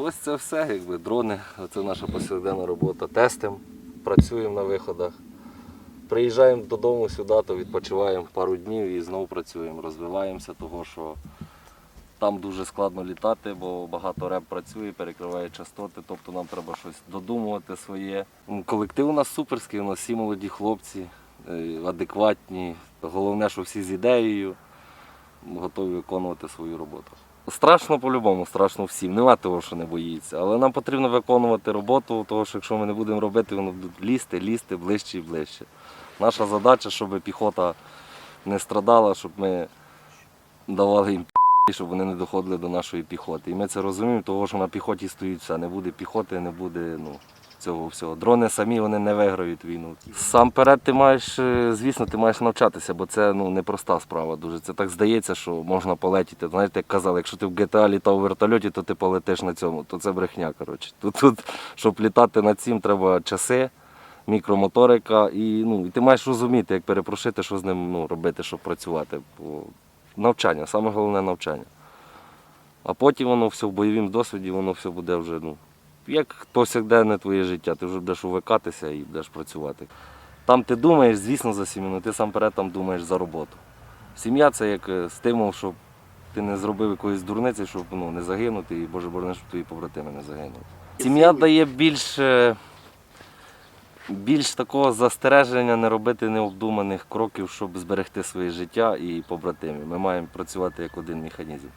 Ось це все, якби дрони, це наша повсякденна робота. Тестимо, працюємо на виходах. Приїжджаємо додому сюди, то відпочиваємо пару днів і знову працюємо, розвиваємося, того що там дуже складно літати, бо багато реп працює, перекриває частоти, тобто нам треба щось додумувати своє. Колектив у нас суперський, у нас всі молоді хлопці, адекватні. Головне, що всі з ідеєю готові виконувати свою роботу. Страшно по-любому, страшно всім. Нема того, що не боїться. Але нам потрібно виконувати роботу, тому що якщо ми не будемо робити, воно буде лізти, лізти ближче і ближче. Наша задача, щоб піхота не страдала, щоб ми давали їм пі***, щоб вони не доходили до нашої піхоти. І ми це розуміємо, тому що на піхоті стоїть все. Не буде піхоти, не буде ну, цього всього. Дрони самі вони не виграють війну. Сам перед ти маєш, е, звісно, ти маєш навчатися, бо це ну, непроста справа дуже. Це так здається, що можна полетіти. Знаєте, як казали, якщо ти в GTA літав у вертольоті, то ти полетиш на цьому, то це брехня. Коротше. Тут, тут, щоб літати над цим, треба часи, мікромоторика, і, ну, і ти маєш розуміти, як перепрошити, що з ним ну, робити, щоб працювати. Бо навчання, саме головне навчання. А потім воно все в бойовому досвіді, воно все буде вже, ну, як повсякденне твоє життя, ти вже будеш увикатися і будеш працювати. Там ти думаєш, звісно, за сім'ю, але ти сам перед там думаєш за роботу. Сім'я це як е, стимул, щоб ти не зробив якоїсь дурниці, щоб ну, не загинути, і Боже борони, щоб твої побратими не загинули. Сім'я дає більш, більш такого застереження не робити необдуманих кроків, щоб зберегти своє життя і побратимів. Ми маємо працювати як один механізм.